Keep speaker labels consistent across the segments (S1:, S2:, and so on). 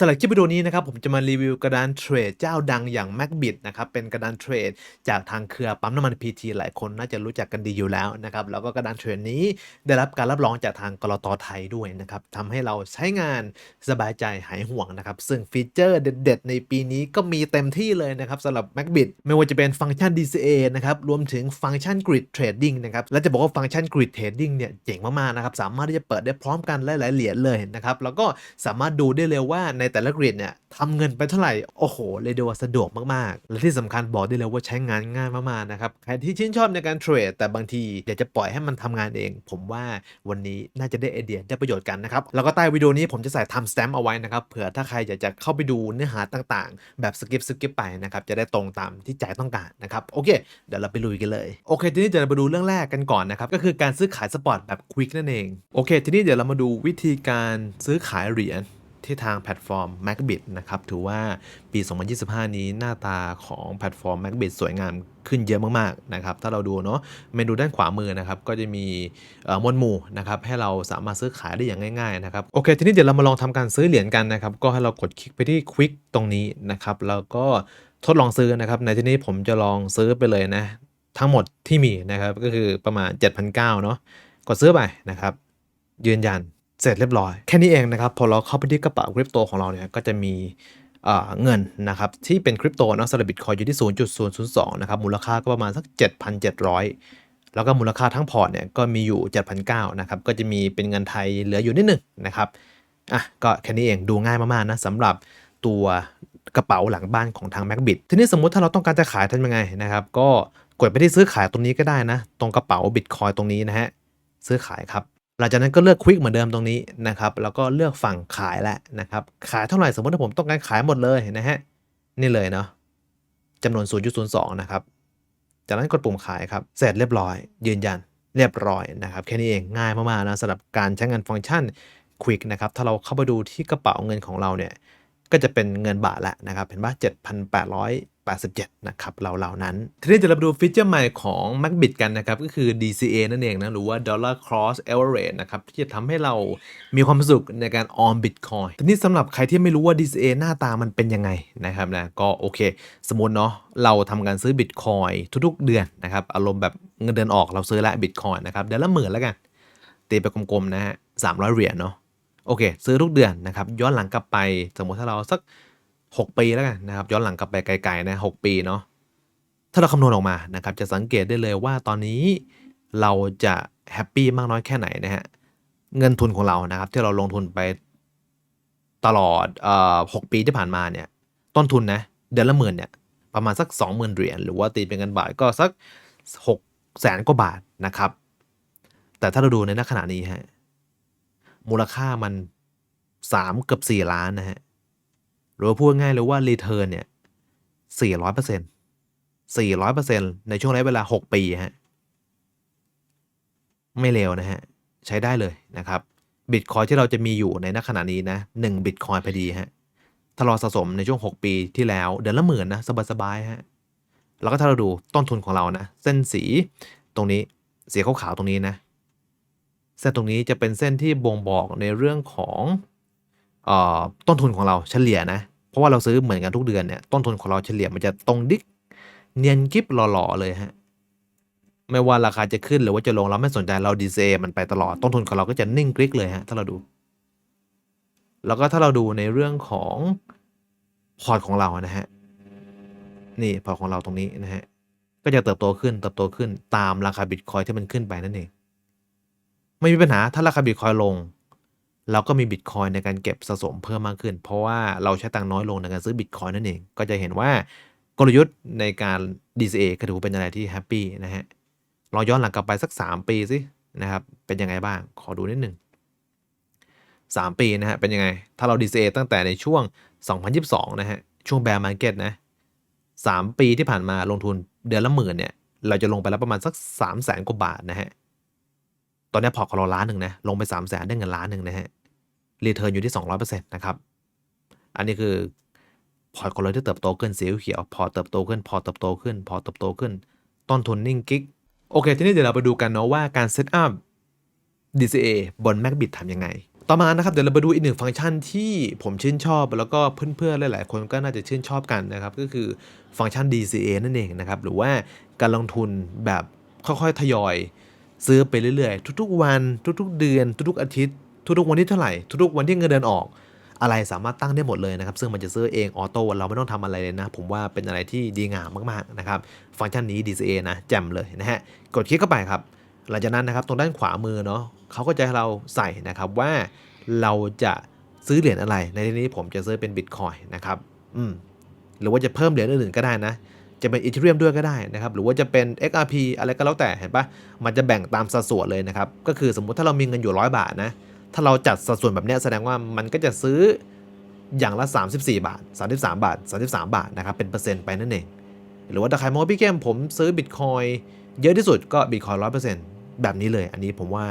S1: สำหรับคลิปวิดีโอนี้นะครับผมจะมารีวิวกระดานเทรดเจ้าดังอย่าง MacBit นะครับเป็นกระดานเทรดจากทางเครือปั๊มน้ำมัน PT หลายคนน่าจะรู้จักกันดีอยู่แล้วนะครับแล้วก็กระดานเทรดนี้ได้รับการรับรองจากทางกรตไทยด้วยนะครับทำให้เราใช้งานสบายใจหายห่วงนะครับซึ่งฟีเจอร์เด็ด ๆ ในปีนี้ก็มีเต็มที่เลยนะครับสำหรับ MacBit ไม่ว่าจะเป็นฟังก์ชัน DCA นะครับรวมถึงฟังก์ชัน Grid Trading นะครับและจะบอกว่าฟังก์ชัน Grid Trading เนี่ยเจ๋งมากๆนะครับสามารถที่จะเปิดได้พร้อมกันหลายๆเหรียญเลยนะครับแล้วก็สามารถดูได้เลยว่าในแต่ละกริดเนี่ยทำเงินไปเท่าไหร่ โอ้โหเรียด้ว่าสะดวกมากๆ และที่สำคัญบอกได้เลยว่าใช้งานง่ายมากๆนะครับ ใครที่ชื่นชอบในการเทรด แต่บางทีอยากจะปล่อยให้มันทำงานเอง ผมว่าวันนี้น่าจะได้ไอเดียได้ประโยชน์กันนะครับ แล้วก็ใต้วิดีโอนี้ผมจะใส่ทำสแตมป์เอาไว้นะครับ เผื่อถ้าใครอยากจะเข้าไปดูเนื้อหาต่างๆ แบบสกิปสกิปไปนะครับ จะได้ตรงตามที่ใจต้องการนะครับ โอเค เดี๋ยวเราไปลุยกันเลย โอเค ทีนี้เดี๋ยวเราไปดูเรื่องแรกกันก่อนนะครับ ก็คือการซื้อขายสปอร์ตแบบควิกนั่นเอง โอเค ทีนี้เดี๋ยวเรามาดูวิธีการซื้อขายเหรียญ ที่ทางแพลตฟอร์ม MacBit นะครับถือว่าปี 2025 นี้หน้าตาของแพลตฟอร์ม MacBit สวยงามขึ้นเยอะมากๆนะครับถ้าเราดูเนาะเมนูด้านขวามือนะครับก็จะมีเอ่อหมวดหมู่นะครับให้เราสามารถซื้อขายได้อย่างง่ายๆนะครับโอเคทีนี้เดี๋ยวเรามาลองทำการซื้อเหรียญกันนะครับก็ให้เรากดคลิกไปที่ Quick ตรงนี้นะครับแล้วก็ทดลองซื้อนะครับในที่นี้ผมจะลองซื้อไปเลยนะทั้งหมดที่มีนะครับก็คือประมาณ 7,900เนาะกดซื้อไปนะครับยืนยัน เสร็จเรียบร้อย แค่นี้เองนะครับ พอเราเข้าไปที่กระเป๋าคริปโตของเราเนี่ย ก็จะมีเงินนะครับที่เป็นคริปโตนะสำหรับบิตคอยอยู่ที่ 0.002 นะครับ มูลค่าก็ประมาณสัก 7,700 แล้วก็มูลค่าทั้งพอร์ตเนี่ยก็มีอยู่ 7,900 นะครับ ก็จะมีเป็นเงินไทยเหลืออยู่นิดหนึ่งนะครับอะก็แค่นี้เองดูง่ายมากๆนะสำหรับตัวกระเป๋าหลังบ้านของทาง MacBit ทีนี้สมมุติถ้าเราต้องการจะขายทำยังไงนะครับ ก็กดไปที่ซื้อขายตรงนี้ก็ได้นะ ตรงกระเป๋า Bitcoin ตรงนี้นะฮะซื้อขายครับ หลังจากนั้นก็เลือกควิกเหมือนเดิมตรงนี้นะครับ แล้วก็เลือกฝั่งขายแหละนะครับ ขายเท่าไหร่สมมติถ้าผมต้องการขายหมดเลยนะฮะ นี่เลยเนาะจำนวน 0.02 นะครับ จากนั้นกดปุ่มขายครับ เสร็จเรียบร้อย ยืนยันเรียบร้อยนะครับ แค่นี้เองง่ายมากๆนะสำหรับการใช้งานฟังก์ชันควิกนะครับ ถ้าเราเข้าไปดูที่กระเป๋าเงินของเราเนี่ย ก็จะเป็นเงินบาทแล้วนะครับ เห็นป่ะ7,887 นะครับเหล่าๆนั้น ทีนี้จะเราดูฟีเจอร์ใหม่ของ MacBit กันนะครับ ก็คือ DCA นั่นเองนะ หรือว่า Dollar Cross Average นะครับ ที่จะทำให้เรามีความสุขในการออม Bitcoin ทีนี้สำหรับใครที่ไม่รู้ว่า DCA หน้าตามันเป็นยังไงนะครับนะก็โอเค สมมติเนาะเราทำการซื้อ Bitcoin ทุกๆ เดือนนะครับ อารมณ์แบบเงินเดือนออกเราซื้อละ Bitcoin นะครับเดือนละหมื่นแล้วกันตีไปกลมๆนะฮะ300เหรียญเนาะ โอเค ซื้อทุกเดือนนะครับ ย้อนหลังกลับไป สมมติถ้าเราสัก 6 ปีแล้วกันนะครับ ย้อนหลังกลับไปไกลๆนะ6ปีเนาะถ้าเราคำนวณออกมานะครับ จะสังเกตได้เลยว่าตอนนี้เราจะแฮปปี้มากน้อยแค่ไหนนะฮะเงินทุนของเรานะครับ ที่เราลงทุนไปตลอดเอ่อ6ปีที่ผ่านมาเนี่ย ต้นทุนนะเดือนละหมื่นเนี่ยประมาณสัก 20,000เหรียญหรือว่าตีเป็นเงินบาทก็สัก6แสนกว่าบาทนะครับ แต่ถ้าเราดูในณขณะนี้ฮะ มูลค่ามัน 3 เกือบ 4 ล้านนะฮะ หรือว่าพูดง่ายเลยว่า return เนี่ย 400% 400%ในช่วงระยะเวลา 6 ปีฮะ ไม่เลวนะฮะ ใช้ได้เลยนะครับบิตคอยที่เราจะมีอยู่ในณขณะนี้นะ1บิตคอยพอดีฮะถ้าเราสะสมในช่วง 6 ปีที่แล้ว เดือนละหมื่นนะ สบายๆฮะแล้วก็ถ้าเราดูต้นทุนของเรานะ เส้นสีตรงนี้สีขาวๆตรงนี้นะ เส้นตรงนี้จะเป็นเส้นที่บ่งบอกในเรื่องของออต้นทุนของเราเฉลี่ยนะ เพราะว่าเราซื้อเหมือนกันทุกเดือนเนี่ยต้นทุนของเราเฉลี่ยมันจะตรงดิกเนียนกิฟหล่อๆเลยฮะไม่ว่าราคาจะขึ้นหรือว่าจะลงเราไม่สนใจเราดีเซมันไปตลอดต้นทุนของเราก็จะนิ่งกริกเลยฮะถ้าเราดู แล้วก็ถ้าเราดูในเรื่องของพอร์ตของเรานะฮะนี่พอร์ตของเราตรงนี้นะฮะก็จะเติบโตขึ้นเติบโตขึ้นตามราคาบิตคอยที่มันขึ้นไปนั่นเอง ไม่มีปัญหาถ้าราคาบิตคอยลง เราก็มีบิตคอยในการเก็บสะสมเพิ่มมากขึ้น เพราะว่าเราใช้ตังค์น้อยลงในการซื้อบิตคอยนั่นเอง ก็จะเห็นว่ากลยุทธ์ในการ DCA ก็ถือเป็นอะไรที่แฮปปี้นะฮะลองย้อนหลังกลับไปสัก 3 ปีสินะครับ เป็นยังไงบ้าง ขอดูนิดหนึ่ง3 ปีนะฮะ เป็นยังไง ถ้าเรา DCA ตั้งแต่ในช่วง 2022 นะฮะ ช่วงแบร์มาร์เก็ตนะ3ปีที่ผ่านมาลงทุนเดือนละหมื่นเนี่ย เราจะลงไปแล้วประมาณสัก 3 0 0แสนกว่าบาทนะฮะ ตอนนี้พอร์ตของเราล้านหนึ่งนะ ลงไป3 0 0แสนได้เงินล้านหนึ่งนะฮะ รีเทิร์นอยู่ที่ 200%นะครับ อันนี้คือพอร์ตของเราที่เติบโตขึ้นสีเขียว พอเติบโตขึ้น พอเติบโตขึ้น พอเติบโตขึ้น ต้นทุนนิ่งกิ๊ก โอเค ทีนี้เดี๋ยวเราไปดูกันเนาะว่าการเซตอัพ DCA บน MacBit ทำยังไง ต่อมานะครับ เดี๋ยวเราไปดูอีกหนึ่งฟังก์ชันที่ผมชื่นชอบ แล้วก็เพื่อนๆ หลายๆ คนก็น่าจะชื่นชอบกันนะครับ ก็คือฟังก์ชัน DCA นั่นเองนะครับ หรือว่าการลงทุนแบบค่อยๆ ทยอย ซื้อไปเรื่อยๆ ทุกๆ วัน ทุกๆ เดือน ทุกๆ อาทิตย์ ทุกๆ วันที่เท่าไหร่ ทุกๆ วันที่เงินเดือนออก อะไรสามารถตั้งได้หมดเลยนะครับ ซึ่งมันจะซื้อเองออโต้เราไม่ต้องทำอะไรเลยนะ ผมว่าเป็นอะไรที่ดีงามมากๆ นะครับ ฟังก์ชันนี้ DCA นะแจ่มเลยนะฮะ กดคลิกเข้าไปครับ หลังจากนั้นนะครับ ตรงด้านขวามือเนาะเขาก็จะให้เราใส่นะครับว่าเราจะซื้อเหรียญอะไร ในที่นี้ผมจะซื้อเป็นบิตคอยนะครับ อืม หรือว่าจะเพิ่มเหรียญอื่นๆก็ได้นะ จะเป็นอีเทเรียมด้วยก็ได้นะครับ หรือว่าจะเป็น XRP อะไรก็แล้วแต่เห็นปะมันจะแบ่งตามสัดส่วนเลยนะครับ ก็คือสมมุติถ้าเรามีเงินอยู่ร้อยบาทนะ ถ้าเราจัดสัดส่วนแบบนี้แสดงว่ามันก็จะซื้ออย่างละ 34 บาท 33 บาท 33 บาทนะครับ เป็นเปอร์เซ็นต์ไปนั่นเอง หรือว่าถ้าใครมองว่าพี่เกมผมซื้อบิตคอยเยอะที่สุดก็บิตคอยร้อยเปอร์เซ็นต์แบบนี้เลย อันนี้ผมว่า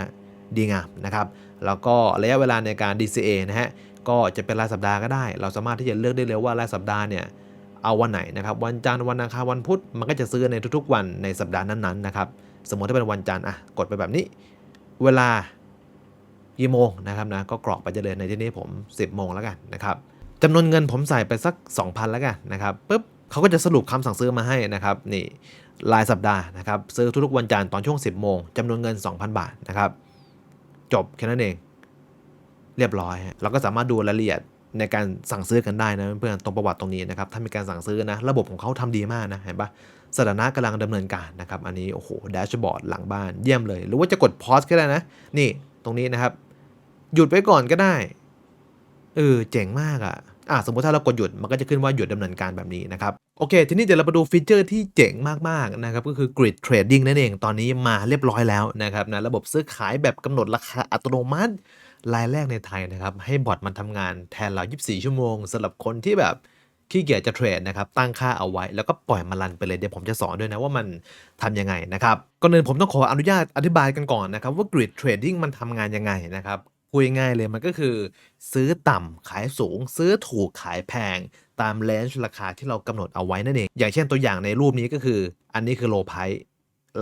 S1: ดีงามนะครับ แล้วก็ระยะเวลาในการ DCA นะฮะ ก็จะเป็นรายสัปดาห์ก็ได้ เราสามารถที่จะเลือกได้เลยว่ารายสัปดาห์เนี่ย เอาวันไหนนะครับ วันจันทร์วันอังคารวันพุธมันก็จะซื้อในทุกๆ วันในสัปดาห์นั้นๆนะครับ สมมติถ้าเป็นวันจันทร์อะกดไปแบบนี้ เวลากี่โมงนะครับนะก็กรอกไปจะเลยในที่นี้ผม 10 โมงแล้วกันนะครับจำนวนเงินผมใส่ไปสัก 2,000 แล้วกันนะครับปุ๊บเขาก็จะสรุปคำสั่งซื้อมาให้นะครับนี่รายสัปดาห์นะครับซื้อทุกๆวันจันทร์ตอนช่วง 10 โมงจำนวนเงิน 2,000 บาทนะครับจบแค่นั้นเอง เรียบร้อย เราก็สามารถดูรายละเอียด ในการสั่งซื้อกันได้นะเพื่อนตรงประวัติตรงนี้นะครับถ้ามีการสั่งซื้อนะระบบของเขาทำดีมากนะเห็นปะสถานะกำลังดำเนินการนะครับอันนี้โอ้โหแดชบอร์ดหลังบ้านเยี่ยมเลย หรือว่าจะกดพอสก็ได้นะ นี่ตรงนี้นะครับ หยุดไว้ก่อนก็ได้เออเจ๋งมากอะ่ะอะสมมติถ้าเรากดหยุดมันก็จะขึ้นว่าหยุดดำเนินการแบบนี้นะครับโอเค ทีนี้เดี๋ยวเราไปดูฟีเจอร์ที่เจ๋งมากๆนะครับก็คือ Grid Trading นั่นเองตอนนี้มาเรียบร้อยแล้วนะครับนะระบบซื้อขายแบบกำหนดราคาอัตโนมัติ รายแรกในไทยนะครับ ให้บอทมันทำงานแทนเรา 24 ชั่วโมงสำหรับคนที่แบบขี้เกียจจะเทรดนะครับตั้งค่าเอาไว้ แล้วก็ปล่อยมันรันไปเลยเดี๋ยวผมจะสอนด้วยนะว่ามันทำยังไงนะครับก่อนอื่นผมต้องขออนุญาตอธิบายกันก่อนนะครับว่า Grid Trading มันทำงานยังไงนะครับพูดง่ายเลยมันก็คือ ซื้อต่ำขายสูง ซื้อถูกขายแพง ตามเลนจ์ราคาที่เรากำหนดเอาไว้นั่นเองอย่างเช่นตัวอย่างในรูปนี้ก็คือ อันนี้คือ low price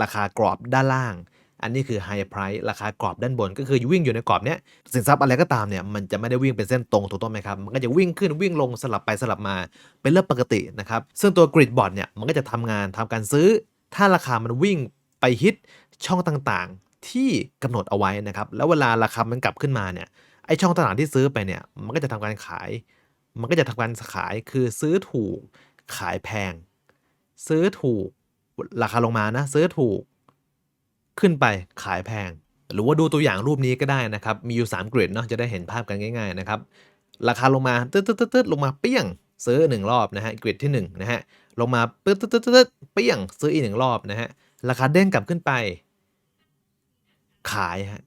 S1: ราคากรอบด้านล่าง อันนี้คือ high price ราคากรอบด้านบนก็คือวิ่งอยู่ในกรอบเนี้ยสินทรัพย์อะไรก็ตามเนี่ยมันจะไม่ได้วิ่งเป็นเส้นตรงถูกต้องไหมครับ มันก็จะวิ่งขึ้นวิ่งลงสลับไปสลับมาเป็นเรื่องปกตินะครับ ซึ่งตัว grid bot เนี่ยมันก็จะทำงานทำการซื้อ ถ้าราคามันวิ่งไปฮิตช่องต่างๆที่กำหนดเอาไว้นะครับแล้วเวลาราคามันกลับขึ้นมาเนี่ยไอช่องต่างๆที่ซื้อไปเนี่ยมันก็จะทำการขาย มันก็จะทำการขายคือซื้อถูกขายแพง ซื้อถูกราคาลงมานะซื้อถูก ขึ้นไปขายแพง หรือว่าดูตัวอย่างรูปนี้ก็ได้นะครับ มีอยู่ 3 กริดเนาะจะได้เห็นภาพกันง่ายๆนะครับ ราคาลงมาตึ๊ดตึ๊ดตึ๊ดลงมาเปี้ยงซื้อหนึ่งรอบนะฮะกริดที่1นะฮะลงมาตึ๊ดตึ๊ดตึ๊ดตึ๊ดเปี้ยงซื้ออีกหนึ่งรอบนะฮะราคาเด้งกลับขึ้นไป ขายฮะ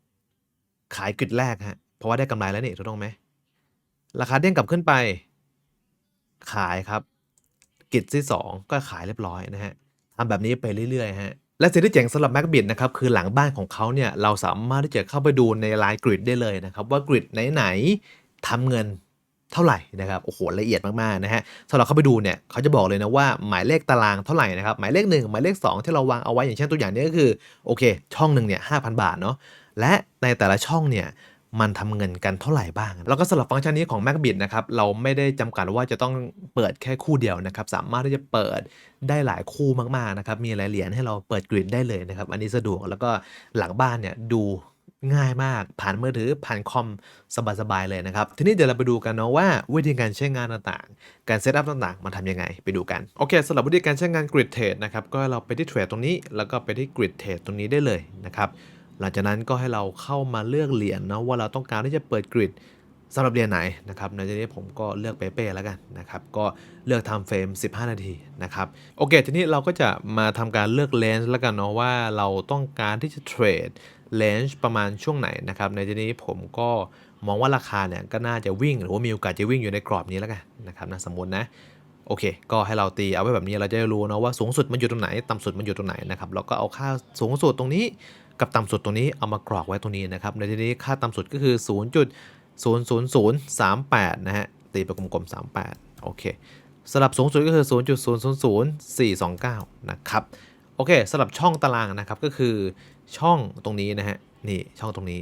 S1: ขายกริดแรกฮะเพราะว่าได้กำไรแล้วนี่ถูกต้องไหมราคาเด้งกลับขึ้นไป ขายครับ กิจที่ 2 ก็ขายเรียบร้อยนะฮะทำแบบนี้ไปเรื่อยๆฮะ และสิ่งที่เจ๋งสำหรับ Macbit นะครับคือหลังบ้านของเขาเนี่ยเราสามารถที่จะเข้าไปดูในไลน์กริดได้เลยนะครับ ว่ากริดไหนๆทำเงินเท่าไหร่นะครับโอ้โหละเอียดมากๆนะฮะสำหรับเข้าไปดูเนี่ยเขาจะบอกเลยนะว่าหมายเลขตารางเท่าไหร่นะครับหมายเลข 1 หมายเลข 2 ที่เราวางเอาไว้อย่างเช่นตัวอย่างนี้ก็คือโอเค ช่องหนึ่งเนี่ยห้าพันบาทเนาะและในแต่ละช่องเนี่ย มันทำเงินกันเท่าไหร่บ้าง แล้วก็สำหรับฟังก์ชันนี้ของ Macbit นะครับ เราไม่ได้จำกัดว่าจะต้องเปิดแค่คู่เดียวนะครับ สามารถที่จะเปิดได้หลายคู่มาก ๆ นะครับ มีหลายเหรียญให้เราเปิดกริดได้เลยนะครับ อันนี้สะดวก แล้วก็หลังบ้านเนี่ยดูง่ายมาก ผ่านมือถือ ผ่านคอมสบาย ๆ เลยนะครับ ทีนี้เดี๋ยวเราไปดูกันเนาะว่าวิธีการใช้งานต่างๆ การเซตอัพต่างๆ มันทำยังไง ไปดูกัน โอเคสำหรับวิธีการใช้งานกริดเทรดนะครับ ก็เราไปที่เทรดตรงนี้ แล้วก็ไปที่กริดเทรดตรงนี้ได้เลยนะครับ หลังจากนั้นก็ให้เราเข้ามาเลือกเหรียญเนาะว่าเราต้องการที่จะเปิดกริดสำหรับเหรียญไหนนะครับในที่นี้ผมก็เลือกเป๊ะๆแล้วกันนะครับก็เลือกทำเฟรม 15 นาทีนะครับโอเค ทีนี้เราก็จะมาทำการเลือกเลนส์แล้วกันเนาะว่าเราต้องการที่จะเทรดเลนส์ประมาณช่วงไหนนะครับในที่นี้ผมก็มองว่าราคาเนี่ยก็น่าจะวิ่ง หรือว่ามีโอกาสจะวิ่งอยู่ในกรอบนี้แล้วกันนะครับนะสมมตินะโอเค ก็ให้เราตีเอาไว้แบบนี้เราจะได้รู้นะว่าสูงสุดมันอยู่ตรงไหน ต่ำสุดมันอยู่ตรงไหนนะครับเราก็เอาค่าสูงสุดตรงนี้ กับต่ำสุดตรงนี้เอามากรอกไว้ตรงนี้นะครับ ในที่นี้ค่าต่ำสุดก็คือ 0.00038 นะฮะ ตีไปกลมๆ 38 โอเคสำหรับสูงสุดก็คือ 0.000429 นะครับ โอเคสำหรับช่องตารางนะครับ ก็คือช่องตรงนี้นะฮะ นี่ช่องตรงนี้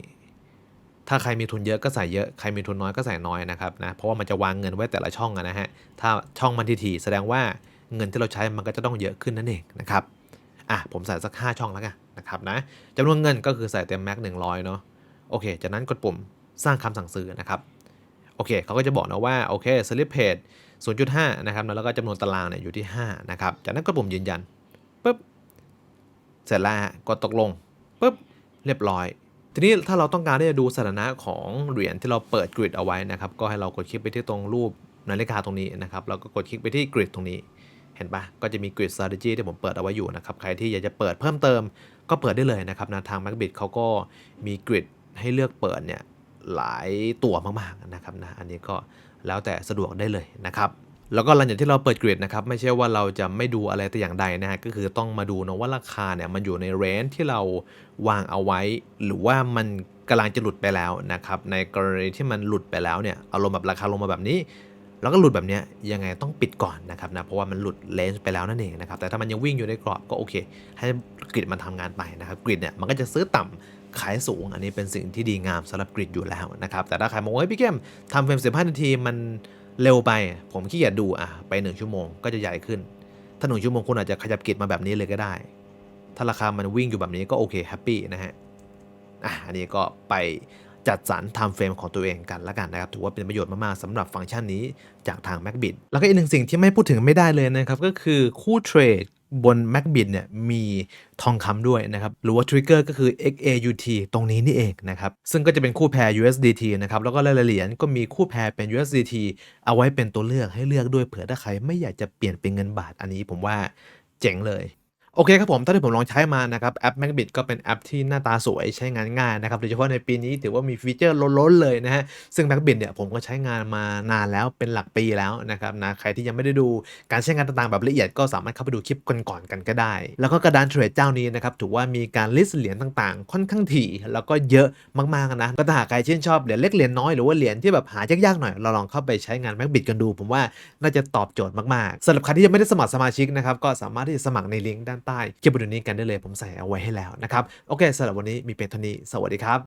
S1: ถ้าใครมีทุนเยอะก็ใส่เยอะ ใครมีทุนน้อยก็ใส่น้อยนะครับนะ เพราะว่ามันจะวางเงินไว้แต่ละช่องนะฮะ ถ้าช่องมันทีๆแสดงว่าเงินที่เราใช้มันก็จะต้องเยอะขึ้นนั่นเองนะครับ อะผมใส่สัก 5 ช่องแล้วกันนะครับนะจำนวนเงินก็คือใส่เต็มแม็กหนึ่งร้อยเนาะโอเค จากนั้นกดปุ่มสร้างคำสั่งซื้อนะครับโอเคเขาก็จะบอกนะว่าโอเคสลิปเพจ0.5 นะครับแล้วก็จำนวนตารางเนี่ยอยู่ที่ 5 นะครับ จากนั้นกดปุ่มยืนยันปุ๊บเสร็จแล้วกดตกลงปุ๊บเรียบร้อย ทีนี้ถ้าเราต้องการที่จะดูสถานะของเหรียญที่เราเปิดกริดเอาไว้นะครับ ก็ให้เรากดคลิกไปที่ตรงรูปนาฬิกาตรงนี้นะครับแล้วก็กดคลิกไปที่กริดตรงนี้ เห็นปะก็จะมีกริด strategy ที่ผมเปิดเอาไว้อยู่นะครับ ใครที่อยากจะเปิดเพิ่มเติมก็เปิดได้เลยนะครับนะทาง Macbit เขาก็มีกริดให้เลือกเปิดเนี่ยหลายตัวมากๆนะครับนะอันนี้ก็แล้วแต่สะดวกได้เลยนะครับแล้วก็หลังจากที่เราเปิดกริดนะครับไม่ใช่ว่าเราจะไม่ดูอะไรแต่อย่างใดนะฮะก็คือต้องมาดูนะว่าราคาเนี่ยมันอยู่ในเรนจ์ที่เราวางเอาไว้ หรือว่ามันกำลังจะหลุดไปแล้วนะครับในกรณีที่มันหลุดไปแล้วเนี่ยอารมณ์แบบราคาลงมาแบบนี้ แล้วก็หลุดแบบนี้ยังไงต้องปิดก่อนนะครับนะเพราะว่ามันหลุดเลนส์ไปแล้วนั่นเองนะครับแต่ถ้ามันยังวิ่งอยู่ในกรอบก็โอเค ให้กริดมันทำงานไปนะครับกริดเนี่ยมันก็จะซื้อต่ำขายสูง อันนี้เป็นสิ่งที่ดีงามสำหรับกริดอยู่แล้วนะครับแต่ถ้าใครมองว่าพี่เกมทำเฟรม15นาทีมันเร็วไป ผมขี้เกียจดูอะไป 1 ชั่วโมงก็จะใหญ่ขึ้น ถ้า1ชั่วโมงคุณอาจจะขยับกริดมาแบบนี้เลยก็ได้ ถ้าราคามันวิ่งอยู่แบบนี้ก็โอเคแฮปปี้นะฮะอะอันนี้ก็ไป จัดสรรไทม์เฟรมของตัวเองกันละกันนะครับ ถือว่าเป็นประโยชน์มาก ๆสำหรับฟังก์ชันนี้จากทาง Macbit แล้วก็อีกหนึ่งสิ่งที่ไม่พูดถึงไม่ได้เลยนะครับ ก็คือคู่เทรดบน Macbit เนี่ยมีทองคำด้วยนะครับ หรือว่า Trigger ก็คือ XAUT ตรงนี้นี่เองนะครับ ซึ่งก็จะเป็นคู่แพร USDT นะครับ แล้วก็หลายๆเหรียญก็มีคู่แพรเป็น USDT เอาไว้เป็นตัวเลือกให้เลือกด้วยเผื่อถ้าใครไม่อยากจะเปลี่ยนเป็นเงินบาทอันนี้ผมว่าเจ๋งเลย โอเคครับผมถ้าที่ผมลองใช้มานะครับแอป Macbit ก็เป็นแอปที่หน้าตาสวยใช้งานง่ายนะครับโดยเฉพาะในปีนี้ถือว่ามีฟีเจอร์ล้นๆเลยนะฮะซึ่ง Macbit เนี่ยผมก็ใช้งานมานานแล้วเป็นหลักปีแล้วนะครับนะใครที่ยังไม่ได้ดูการใช้งานต่างๆแบบละเอียดก็สามารถเข้าไปดูคลิปก่อนๆกันก็ได้ แล้วก็กระดานเทรดเจ้านี้นะครับถือว่ามีการลิสต์เหรียญต่างๆ ค่อนข้างถี่ แล้วก็เยอะมากๆนะก็ถ้าหากใครชื่นชอบเหรียญเล็กเหรียญน้อยหรือว่าเหรียญที่แบบหายากๆหน่อยเราลองเข้าไปใช้งาน Macbit กันดู ผมว่าน่าจะตอบโจทย์มากๆสำหรับใครที่ยังไม่ได้สมัครสมาชิกนะครับก็สามารถที่จะสมัครในลิงก์ด้านใต้คลิปวิดีโอนี้กันได้เลย ผมใส่เอาไว้ให้แล้วนะครับ โอเคสำหรับวันนี้มีเพียงเท่านี้ สวัสดีครับ